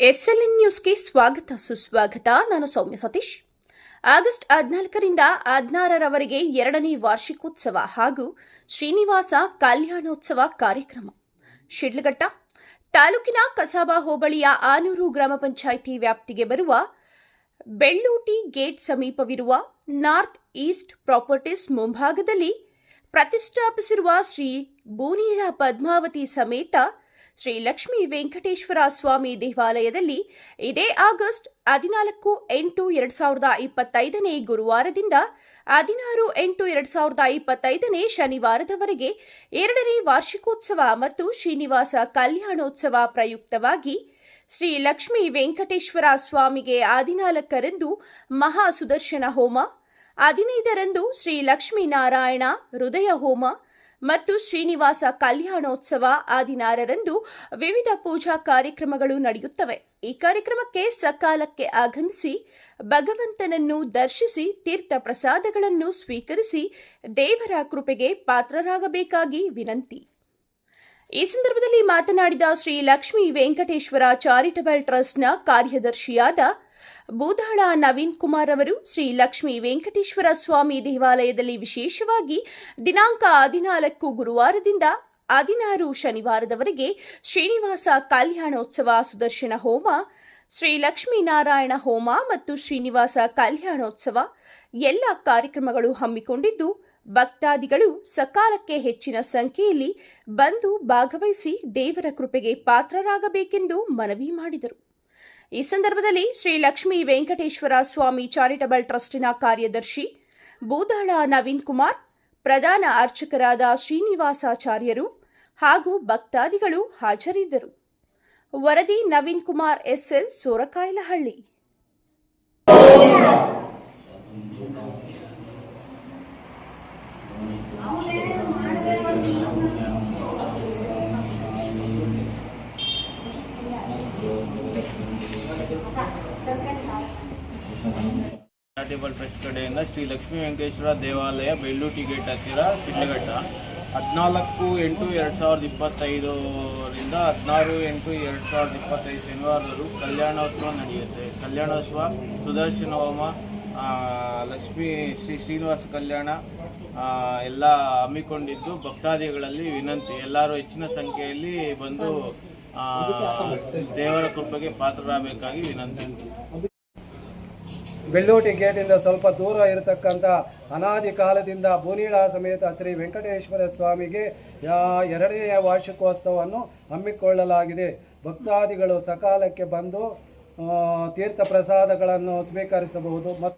SLN ನ್ಯೂಸ್ಗೆ ಸ್ವಾಗತ, ಸುಸ್ವಾಗತ. ನಾನು ಸೌಮ್ಯ ಸತೀಶ್. ಆಗಸ್ಟ್ ಹದಿನಾಲ್ಕರಿಂದ ಹದಿನಾರರವರೆಗೆ ಎರಡನೇ ವಾರ್ಷಿಕೋತ್ಸವ ಹಾಗೂ ಶ್ರೀನಿವಾಸ ಕಲ್ಯಾಣೋತ್ಸವ ಕಾರ್ಯಕ್ರಮ. ಶಿಡ್ಲಘಟ್ಟ, ತಾಲೂಕಿನ ಕಸಾಬಾ ಹೋಬಳಿಯ ಆನೂರು ಗ್ರಾಮ ಪಂಚಾಯಿತಿ ವ್ಯಾಪ್ತಿಗೆ ಬರುವ ಬೆಳ್ಳೂಟಿ ಗೇಟ್ ಸಮೀಪವಿರುವ ನಾರ್ತ್ ಈಸ್ಟ್ ಪ್ರಾಪರ್ಟೀಸ್ ಮುಂಭಾಗದಲ್ಲಿ ಪ್ರತಿಷ್ಠಾಪಿಸಿರುವ ಶ್ರೀ ಬೂನೀಳ ಪದ್ಮಾವತಿ ಸಮೇತ ಶ್ರೀ ಲಕ್ಷ್ಮೀ ವೆಂಕಟೇಶ್ವರ ಸ್ವಾಮಿ ದೇವಾಲಯದಲ್ಲಿ ಇದೇ ಆಗಸ್ಟ್ ಹದಿನಾಲ್ಕು ಎಂಟು ಎರಡ್ ಸಾವಿರದ ಇಪ್ಪತ್ತೈದನೇ ಗುರುವಾರದಿಂದ ಹದಿನಾರು ಎಂಟು ಎರಡ್ ಸಾವಿರದ ಇಪ್ಪತ್ತೈದನೇ ಶನಿವಾರದವರೆಗೆ ಎರಡನೇ ವಾರ್ಷಿಕೋತ್ಸವ ಮತ್ತು ಶ್ರೀನಿವಾಸ ಕಲ್ಯಾಣೋತ್ಸವ ಪ್ರಯುಕ್ತವಾಗಿ ಶ್ರೀ ಲಕ್ಷ್ಮೀ ವೆಂಕಟೇಶ್ವರ ಸ್ವಾಮಿಗೆ ಹದಿನಾಲ್ಕರಂದು ಮಹಾ ಸುದರ್ಶನ ಹೋಮ, ಹದಿನೈದರಂದು ಶ್ರೀ ಲಕ್ಷ್ಮೀನಾರಾಯಣ ಹೃದಯ ಹೋಮ ಮತ್ತು ಶ್ರೀನಿವಾಸ ಕಲ್ಯಾಣೋತ್ಸವ ಆದಿನಾರರಂದು ವಿವಿಧ ಪೂಜಾ ಕಾರ್ಯಕ್ರಮಗಳು ನಡೆಯುತ್ತವೆ. ಈ ಕಾರ್ಯಕ್ರಮಕ್ಕೆ ಸಕಾಲಕ್ಕೆ ಆಗಮಿಸಿ ಭಗವಂತನನ್ನು ದರ್ಶಿಸಿ ತೀರ್ಥ ಪ್ರಸಾದಗಳನ್ನು ಸ್ವೀಕರಿಸಿ ದೇವರ ಕೃಪೆಗೆ ಪಾತ್ರರಾಗಬೇಕಾಗಿ ವಿನಂತಿ. ಈ ಸಂದರ್ಭದಲ್ಲಿ ಮಾತನಾಡಿದ ಶ್ರೀ ಲಕ್ಷ್ಮೀ ವೆಂಕಟೇಶ್ವರ ಚಾರಿಟಬಲ್ ಟ್ರಸ್ಟ್ನ ಕಾರ್ಯದರ್ಶಿಯಾದ ಬೂದಾಳ ನವೀನ್ ಕುಮಾರ್ ಅವರು ಶ್ರೀ ಲಕ್ಷ್ಮೀ ವೆಂಕಟೇಶ್ವರ ಸ್ವಾಮಿ ದೇವಾಲಯದಲ್ಲಿ ವಿಶೇಷವಾಗಿ ದಿನಾಂಕ ಹದಿನಾಲ್ಕು ಗುರುವಾರದಿಂದ ಹದಿನಾರು ಶನಿವಾರದವರೆಗೆ ಶ್ರೀನಿವಾಸ ಕಲ್ಯಾಣೋತ್ಸವ ಸುದರ್ಶನ ಹೋಮ, ಶ್ರೀ ಲಕ್ಷ್ಮೀನಾರಾಯಣ ಹೋಮ ಮತ್ತು ಶ್ರೀನಿವಾಸ ಕಲ್ಯಾಣೋತ್ಸವ. ಎಲ್ಲ ಕಾರ್ಯಕ್ರಮಗಳು ಹಮ್ಮಿಕೊಂಡಿದ್ದು, ಭಕ್ತಾದಿಗಳು ಸಕಾಲಕ್ಕೆ ಹೆಚ್ಚಿನ ಸಂಖ್ಯೆಯಲ್ಲಿ ಬಂದು ಭಾಗವಹಿಸಿ ದೇವರ ಕೃಪೆಗೆ ಪಾತ್ರರಾಗಬೇಕೆಂದು ಮನವಿ ಮಾಡಿದರು. ಈ ಸಂದರ್ಭದಲ್ಲಿ ಶ್ರೀ ಲಕ್ಷ್ಮೀ ವೆಂಕಟೇಶ್ವರ ಸ್ವಾಮಿ ಚಾರಿಟಬಲ್ ಟ್ರಸ್ಟಿನ ಕಾರ್ಯದರ್ಶಿ ಬೂದಾಳ ನವೀನ್ ಕುಮಾರ್, ಪ್ರಧಾನ ಅರ್ಚಕರಾದ ಶ್ರೀನಿವಾಸಾಚಾರ್ಯರು ಹಾಗೂ ಭಕ್ತಾದಿಗಳು ಹಾಜರಿದ್ದರು. ವರದಿ Naveen Kumar S L Sorakayalahalli. Charitable trust ಕಡೆಯಿಂದ ಶ್ರೀ ಲಕ್ಷ್ಮೀ ವೆಂಕಟೇಶ್ವರ ದೇವಾಲಯ ಬೆಳ್ಳೂಟಿ ಗೇಟ್ ಹತ್ತಿರ ಶಿಡ್ಲಘಟ್ಟ ಹದಿನಾಲ್ಕು ಎಂಟು ಎರಡು ಸಾವಿರದ ಇಪ್ಪತ್ತೈದರಿಂದ ಹದಿನಾರು ಎಂಟು ಎರಡು ಸಾವಿರದ ಇಪ್ಪತ್ತೈದು ಶನಿವಾರದವರು ಕಲ್ಯಾಣೋತ್ಸವ ನಡೆಯುತ್ತೆ. ಕಲ್ಯಾಣೋತ್ಸವ, ಸುದರ್ಶನ ಹೋಮ ಲಕ್ಷ್ಮೀ, ಶ್ರೀ ಶ್ರೀನಿವಾಸ ಕಲ್ಯಾಣ ಎಲ್ಲ ಹಮ್ಮಿಕೊಂಡಿದ್ದು ಭಕ್ತಾದಿಗಳಲ್ಲಿ ವಿನಂತಿ. ಎಲ್ಲರೂ ಹೆಚ್ಚಿನ ಸಂಖ್ಯೆಯಲ್ಲಿ ಬಂದು ದೇವರ ಕೃಪೆಗೆ ಪಾತ್ರರಾಗಬೇಕಾಗಿ ವಿನಂತಿ. ಬೆಳ್ಳೂಟಿ ಗೇಟಿಂದ ಸ್ವಲ್ಪ ದೂರ ಇರತಕ್ಕಂಥ ಅನಾದಿ ಕಾಲದಿಂದ ಬೋನೀಳ ಸಮೇತ ಶ್ರೀ ವೆಂಕಟೇಶ್ವರ ಸ್ವಾಮಿಗೆ ಎರಡನೆಯ ವಾರ್ಷಿಕೋತ್ಸವವನ್ನು ಹಮ್ಮಿಕೊಳ್ಳಲಾಗಿದೆ. ಭಕ್ತಾದಿಗಳು ಸಕಾಲಕ್ಕೆ ಬಂದು ತೀರ್ಥ ಪ್ರಸಾದಗಳನ್ನು ಸ್ವೀಕರಿಸಬಹುದು. ಮತ್ತು